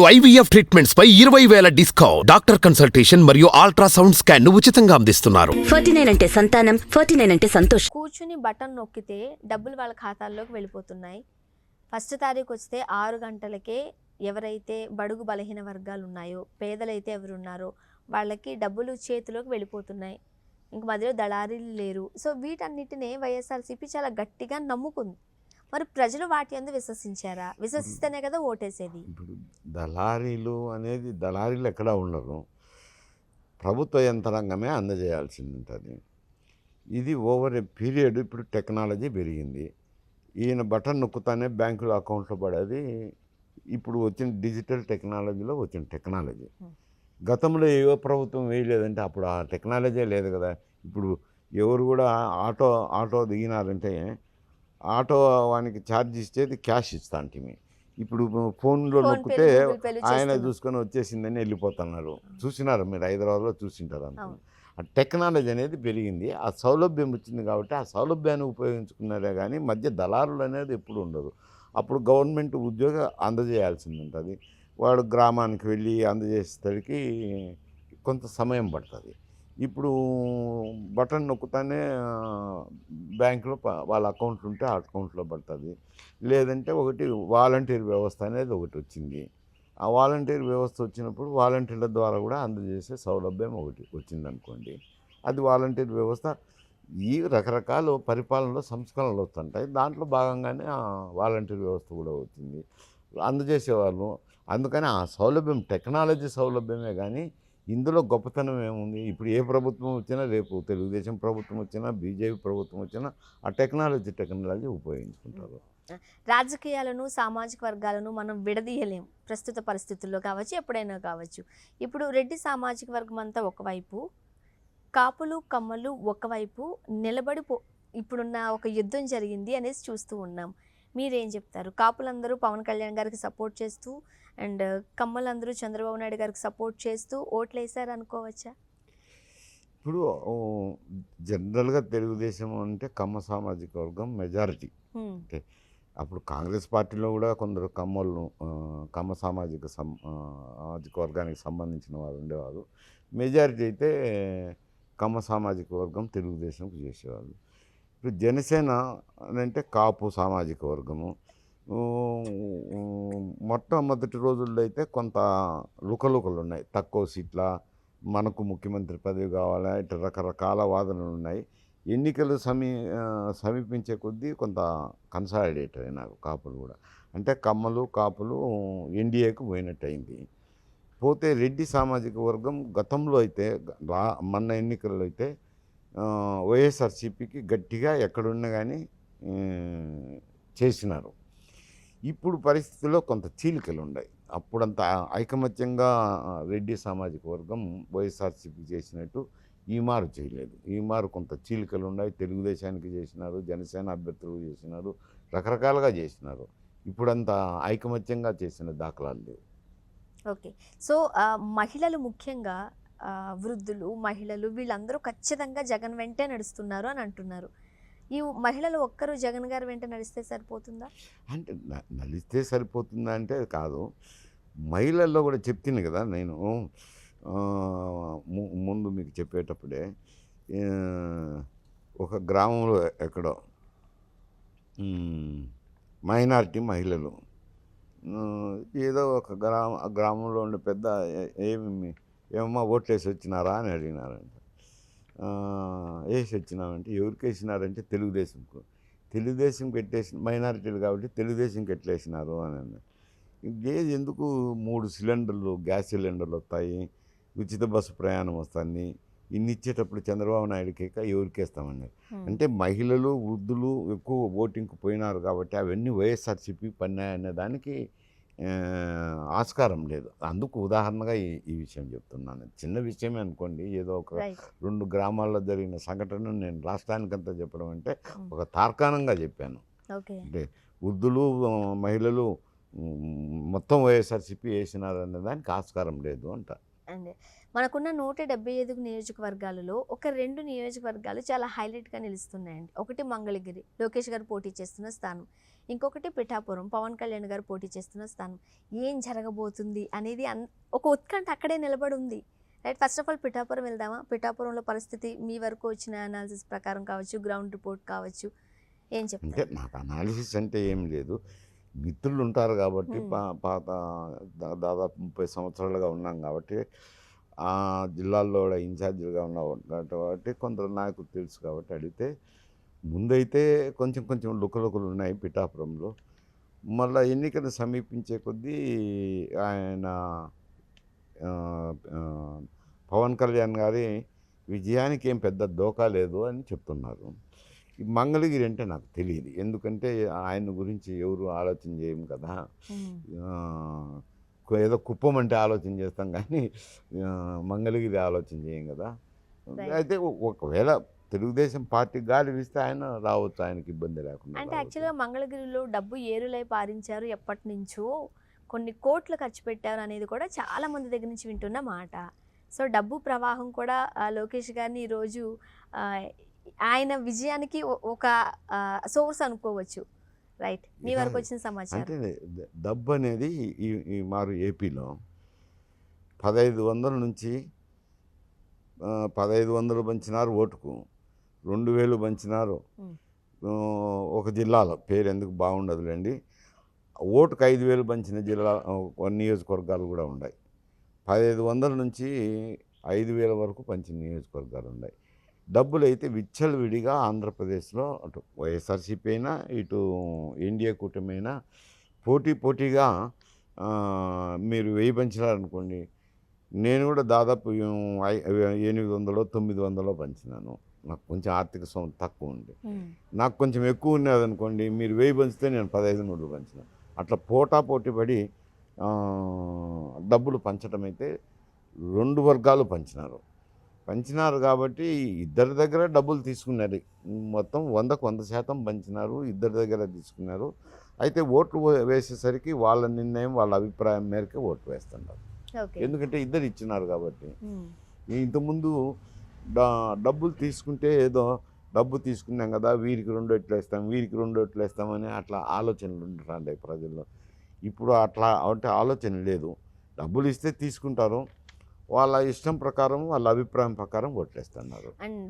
IVF treatments పై ఇరవై వేల డిస్కౌంట్. డాక్టర్ కన్సల్టేషన్ మరియు అల్ట్రాసౌండ్ స్కాన్ను ఉచితంగా అందిస్తున్నారు. ఫార్టీ నైన్ అంటే సంతానం ఫార్టీ నైన్ అంటే సంతోషం. కూర్చుని బటన్ నొక్కితే డబ్బులు వాళ్ళ ఖాతాల్లోకి వెళ్ళిపోతున్నాయి. ఫస్ట్ తారీఖు వస్తే ఆరు గంటలకే ఎవరైతే బడుగు బలహీన వర్గాలు ఉన్నాయో పేదలైతే ఎవరు ఉన్నారో వాళ్ళకి డబ్బులు చేతిలోకి వెళ్ళిపోతున్నాయి. ఇంక మధ్యలో దళారీలు లేరు. సో వీటన్నిటినే వైఎస్ఆర్సీపీ చాలా గట్టిగా నమ్ముకుంది. మరి ప్రజలు వాటి అందు విశ్వసించారా? విశ్వసిస్తేనే కదా ఓటేసేది. ఇప్పుడు దళారీలు అనేది దళారీలు ఎక్కడా ఉండరు. ప్రభుత్వ యంత్రాంగమే అందజేయాల్సింది ఉంటుంది ఇది ఓవర్ ఏ పీరియడ్ ఇప్పుడు టెక్నాలజీ పెరిగింది. ఈయన బటన్ నొక్కుతానే బ్యాంకులో అకౌంట్లో పడేది. ఇప్పుడు వచ్చిన డిజిటల్ టెక్నాలజీలో వచ్చిన టెక్నాలజీ. గతంలో ఏ ప్రభుత్వం వేయలేదంటే అప్పుడు ఆ టెక్నాలజీ లేదు కదా. ఇప్పుడు ఎవరు కూడా ఆటో ఆటో దిగినారంటే ఆటో వానికి ఛార్జ్ ఇచ్చేది క్యాష్ ఇస్తా అంటే ఇప్పుడు ఫోన్లో ఫోన్ నొక్కితే ఆయన. చూసుకొని వచ్చేసిందని వెళ్ళిపోతున్నారు. చూసినారు మీరు హైదరాబాద్లో? చూసింటారు అంత? టెక్నాలజీ అనేది పెరిగింది. ఆ సౌలభ్యం వచ్చింది కాబట్టి ఆ సౌలభ్యాన్ని ఉపయోగించుకున్నారే కానీ మధ్య దళారులు అనేది ఎప్పుడు ఉండదు అప్పుడు గవర్నమెంట్ ఉద్యోగ అందజేయాల్సింది ఉంటుంది వాడు గ్రామానికి వెళ్ళి అందజేసేసరికి కొంత సమయం పడుతుంది. ఇప్పుడు బటన్ నొక్కుతానే బ్యాంకులో ప- వాళ్ళ అకౌంట్ ఉంటే ఆ అకౌంట్లో పడుతుంది. లేదంటే ఒకటి వాలంటీర్ వ్యవస్థ అనేది ఒకటి వచ్చింది. ఆ వాలంటీర్ వ్యవస్థ వచ్చినప్పుడు వాలంటీర్ల ద్వారా కూడా అందజేసే సౌలభ్యం ఒకటి వచ్చిందనుకోండి. అది వాలంటీర్ వ్యవస్థ ఈ రకరకాల పరిపాలనలో సంస్కరణలు వస్తుంటాయి. దాంట్లో భాగంగానే ఆ వాలంటీర్ వ్యవస్థ కూడా వచ్చింది. అందజేసేవాళ్ళు. అందుకని ఆ సౌలభ్యం టెక్నాలజీ సౌలభ్యమే కానీ ఇందులో గొప్పతనం ఏముంది? ఇప్పుడు ఏ ప్రభుత్వం వచ్చినా రేపు తెలుగుదేశం ప్రభుత్వం వచ్చినా బీజేపీ ప్రభుత్వం వచ్చినా ఆ టెక్నాలజీ టెక్నాలజీ ఉపయోగించుకుంటారు. రాజకీయాలను సామాజిక వర్గాలను మనం విడదీయలేం. ప్రస్తుత పరిస్థితుల్లో కావచ్చు ఎప్పుడైనా కావచ్చు. ఇప్పుడు రెడ్డి సామాజిక వర్గం అంతా ఒకవైపు కాపులు కమ్మలు ఒకవైపు నిలబడి ఇప్పుడున్న ఒక యుద్ధం జరిగింది అనేసి చూస్తూ ఉన్నాం. మీరేం చెప్తారు? కాపులందరూ పవన్ కళ్యాణ్ గారికి సపోర్ట్ చేస్తూ అండ్ కమ్మలందరూ చంద్రబాబు నాయుడు గారికి సపోర్ట్ చేస్తూ ఓట్లు వేశారు అనుకోవచ్చా? ఇప్పుడు జనరల్గా తెలుగుదేశం అంటే కమ్మ సామాజిక వర్గం మెజారిటీ. హ్మ్. అప్పుడు కాంగ్రెస్ పార్టీలో కూడా కొందరు కమ్మలు ఆ, కమ్మ సామాజిక సామాజిక వర్గానికి సంబంధించిన వారు ఉండేవారు. మెజారిటీ అయితే కమ్మ సామాజిక వర్గం తెలుగుదేశంకు చేసేవాళ్ళు. ఇప్పుడు జనసేన అంటే కాపు సామాజిక వర్గము. మొట్టమొదటి రోజుల్లో అయితే కొంత లుకలుకలు ఉన్నాయి తక్కువ సీట్ల మనకు ముఖ్యమంత్రి పదవి కావాలా ఇట్లా రకరకాల వాదనలు ఉన్నాయి ఎన్నికలు సమీ సమీపించే కొద్దీ కొంత కన్సాలిడేట్ అయినారు కాపులు కూడా. అంటే కమ్మలు కాపులు ఎన్డీఏకు పోయినట్టు అయింది పోతే రెడ్డి సామాజిక వర్గం గతంలో అయితే రా మొన్న ఎన్నికల్లో అయితే వైఎస్ఆర్సీపీకి గట్టిగా ఎక్కడున్నా కానీ చేసినారు. ఇప్పుడు పరిస్థితుల్లో కొంత చీలికలు ఉన్నాయి అప్పుడంత ఐకమత్యంగా రెడ్డి సామాజిక వర్గం వైఎస్ఆర్సీపీ చేసినట్టు ఈ మారు చేయలేదు. ఈ మారు కొంత చీలికలు ఉన్నాయి తెలుగుదేశానికి చేసినారు జనసేన అభ్యర్థులు చేసినారు రకరకాలుగా చేసినారు. ఇప్పుడంత ఐకమత్యంగా చేసిన దాఖలాలు లేవు. ఓకే. సో మహిళలు ముఖ్యంగా వృద్ధులు మహిళలు వీళ్ళందరూ ఖచ్చితంగా జగన్ వెంటే నడుస్తున్నారు అని అంటున్నారు. ఈ మహిళలు ఒక్కరు జగన్ గారు వెంట నడిస్తే సరిపోతుందా? అంటే నడిస్తే నలిస్తే సరిపోతుందా అంటే అది కాదు. మహిళల్లో కూడా చెప్తాను కదా నేను ము- ముందు మీకు చెప్పేటప్పుడే ఒక గ్రామంలో ఎక్కడో మైనార్టీ మైనారిటీ మహిళలు ఏదో ఒక గ్రామ ఆ గ్రామంలో ఉండే పెద్ద ఏమి ఏమమ్మా ఓట్లేసి వచ్చినారా అని అడిగినారండి వేసి వచ్చినామంటే ఎవరికి వేసినారంటే తెలుగుదేశంకు. తెలుగుదేశం పెట్టేసిన మైనారిటీలు కాబట్టి తెలుగుదేశంకి ఎట్లేసినారు అని అన్నారు. లేదు ఎందుకు మూడు సిలిండర్లు గ్యాస్ సిలిండర్లు వస్తాయి ఉచిత బస్సు ప్రయాణం వస్తుంది ఇన్ని ఇచ్చేటప్పుడు చంద్రబాబు నాయుడుకి ఎవరికి వేస్తామన్నారు. అంటే మహిళలు వృద్ధులు ఎక్కువ ఓటింగ్కి పోయినారు కాబట్టి అవన్నీ వైఎస్ఆర్సీపీ పన్నాయి అనే దానికి ఆస్కారం లేదు. అందుకు ఉదాహరణగా ఈ ఈ విషయం చెప్తున్నాను. చిన్న విషయమే అనుకోండి. ఏదో ఒక రెండు గ్రామాల్లో జరిగిన సంఘటనను నేను రాష్ట్రానికంతా చెప్పడం అంటే ఒక తార్కాణంగా చెప్పాను. అంటే వృద్ధులు మహిళలు మొత్తం వైఎస్ఆర్సీపీ వేసినారనే దానికి ఆస్కారం లేదు అంట. అండ్. మనకున్న నూట డెబ్బై ఐదు నియోజకవర్గాలలో ఒక రెండు నియోజకవర్గాలు చాలా హైలైట్గా నిలుస్తున్నాయండి. ఒకటి మంగళగిరి లోకేష్ గారు పోటీ చేస్తున్న స్థానం. ఇంకొకటి పిఠాపురం పవన్ కళ్యాణ్ గారు పోటీ చేస్తున్న స్థానం. ఏం జరగబోతుంది అనేది అన్ ఒక ఉత్కంఠ అక్కడే నిలబడి ఉంది right first of all Pithapuram వెళ్దామా? పిఠాపురంలో పరిస్థితి మీ వరకు వచ్చిన అనాలిసిస్ ప్రకారం కావచ్చు గ్రౌండ్ రిపోర్ట్ కావచ్చు ఏం చెప్తారు? అనాలిసిస్ అంటే ఏం లేదు. మిత్రులు ఉంటారు కాబట్టి పాత దాదాపు ముప్పై సంవత్సరాలుగా ఉన్నాం కాబట్టి ఆ జిల్లాల్లో కూడా ఇన్ఛార్జీలుగా ఉన్నాం కాబట్టి కొందరు నాయకులు తెలుసు కాబట్టి అడిగితే ముందైతే కొంచెం కొంచెం లుకలుకలు ఉన్నాయి పిఠాపురంలో. మళ్ళీ ఎన్నికలు సమీపించే కొద్దీ ఆయన పవన్ కళ్యాణ్ గారి విజయానికి ఏం పెద్ద దోకా లేదు అని చెప్తున్నారు. ఈ మంగళగిరి అంటే నాకు తెలియదు ఎందుకంటే ఆయన గురించి ఎవరు ఆలోచన చేయం కదా. ఏదో కుప్పం అంటే ఆలోచన చేస్తాం కానీ మంగళగిరి ఆలోచన చేయం కదా. అయితే ఒకవేళ తెలుగుదేశం పార్టీ గాలి వీస్తే ఆయన రావచ్చు ఆయనకి ఇబ్బంది లేకుండా అంటే. యాక్చువల్గా మంగళగిరిలో డబ్బు ఏరులై పారించారు ఎప్పటి నుంచో కొన్ని కోట్లు ఖర్చు పెట్టారు అనేది కూడా చాలా మంది దగ్గర నుంచి వింటున్న మాట. సో డబ్బు ప్రవాహం కూడా లోకేష్ గారిని ఈరోజు ఆయన విజయానికి ఒక సోర్స్ అనుకోవచ్చు. రైట్? మీ. వరకు వచ్చిన సమాచారం. అంటే డబ్బు అనేది ఈ మారు ఏపీలో పదహైదు వందల నుంచి పదహైదు వందలు పంచినారు ఓటుకు. రెండు వేలు పంచినారు. ఒక జిల్లాలో. పేరు ఎందుకు బాగుండదులేండి. ఓటుకు ఐదు వేలు పంచిన జిల్లా నియోజకవర్గాలు కూడా ఉన్నాయి. పదహైదు వందల నుంచి ఐదు వేల వరకు పంచిన నియోజకవర్గాలు ఉన్నాయి. డబ్బులు అయితే విచ్చలవిడిగా ఆంధ్రప్రదేశ్లో అటు వైఎస్ఆర్సీపీ అయినా ఇటు ఎన్డీఏ కూటమి అయినా పోటీ పోటీగా మీరు వెయ్యి పంచినారనుకోండి నేను కూడా దాదాపు ఎనిమిది వందలు తొమ్మిది వందలు పంచినాను. నాకు కొంచెం ఆర్థిక సొమ్ము తక్కువ ఉంది. నాకు కొంచెం ఎక్కువ ఉన్నది అనుకోండి మీరు వెయ్యి పంచితే నేను పదహైదు నూళ్ళు పంచిన. అట్లా పోటా పోటీ పడి డబ్బులు పంచడం అయితే రెండు వర్గాలు పంచినారు. పంచినారు కాబట్టి ఇద్దరి దగ్గర డబ్బులు తీసుకున్నారు. మొత్తం వందకు వంద శాతం పంచినారు ఇద్దరి దగ్గర తీసుకున్నారు. అయితే ఓట్లు వేసేసరికి వాళ్ళ నిర్ణయం వాళ్ళ అభిప్రాయం మేరకే ఓట్లు వేస్తున్నారు ఎందుకంటే ఇద్దరు ఇచ్చినారు కాబట్టి. ఇంతకుముందు డబ్బులు తీసుకుంటే ఏదో డబ్బు తీసుకున్నాం కదా వీరికి రెండు ఎట్లు వేస్తాం వీరికి రెండు ఎట్లు వేస్తామని అట్లా ఆలోచనలు ఉంటుంటాయి ప్రజల్లో. ఇప్పుడు అట్లా అంటే ఆలోచన లేదు. డబ్బులు ఇస్తే తీసుకుంటారు. వాళ్ళ ఇష్టం ప్రకారం వాళ్ళ అభిప్రాయం ప్రకారం ఓట్లేస్తున్నారు అండ్